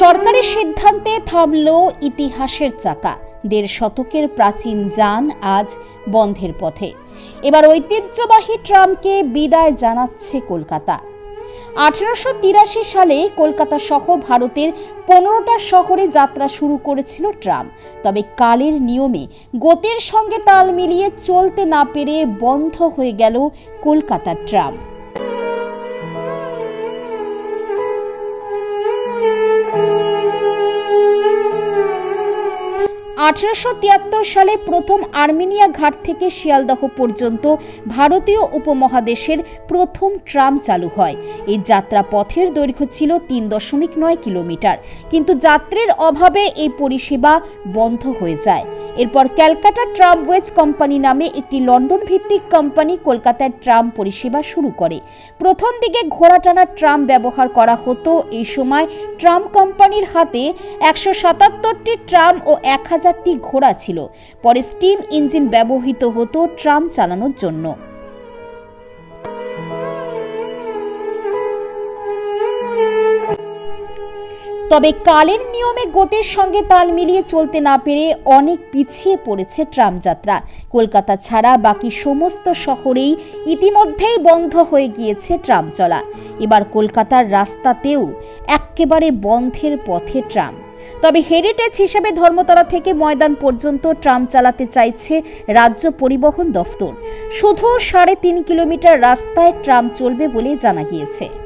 সরকারের সিদ্ধান্তে থামল ইতিহাসের চাকা। দেড় শতকের প্রাচীন যান আজ বন্ধের পথে। এবার ঐতিহ্যবাহী ট্রামকে বিদায় জানাচ্ছে কলকাতা। আঠেরোশো তিরাশি সালে কলকাতা সহ ভারতের পনেরোটা শহরে যাত্রা শুরু করেছিল ট্রাম। তবে কালের নিয়মে গতির সঙ্গে তাল মিলিয়ে চলতে না পেরে বন্ধ হয়ে গেল কলকাতার ট্রাম। আঠারোশো তিয়াত্তর সালে প্রথম আর্মেনিয়া ঘাট থেকে শিয়ালদহ পর্যন্ত ভারতীয় উপমহাদেশের প্রথম ট্রাম চালু হয়। এই যাত্রা পথের দৈর্ঘ্য ছিল তিন দশমিক নয় কিলোমিটার। কিন্তু যাত্রীর অভাবে এই পরিষেবা বন্ধ হয়ে যায়। এরপর ক্যালকাটা ট্রাম ওয়েজ কোম্পানি নামে একটি লন্ডন ভিত্তিক কোম্পানি কলকাতায় ট্রাম পরিষেবা শুরু করে। প্রথম দিকে ঘোড়া টানা ট্রাম ব্যবহার করা হতো। এই সময় ট্রাম কোম্পানির হাতে একশো সাতাত্তরটি ট্রাম ও এক হাজারটি ঘোড়া ছিল। পরে স্টিম ইঞ্জিন ব্যবহৃত হতো ট্রাম চালানোর জন্য। তবে কালের নিয়মে গতির সঙ্গে তাল মিলিয়ে চলতে না পেরে অনেক পিছিয়ে পড়েছে ট্রাম যাত্রা কলকাতা ছাড়া বাকি সমস্ত শহরেই ইতিমধ্যেই বন্ধ হয়ে গিয়েছে ট্রাম চলা এবার কলকাতার রাস্তাতেও এক্কেবারে বন্ধের পথে ট্রাম। তবে হেরিটেজ হিসেবে ধর্মতলা থেকে ময়দান পর্যন্ত ট্রাম চালাতে চাইছে রাজ্য পরিবহন দফতর। শুধু সাড়ে তিন কিলোমিটার রাস্তায় ট্রাম চলবে বলে জানা গিয়েছে।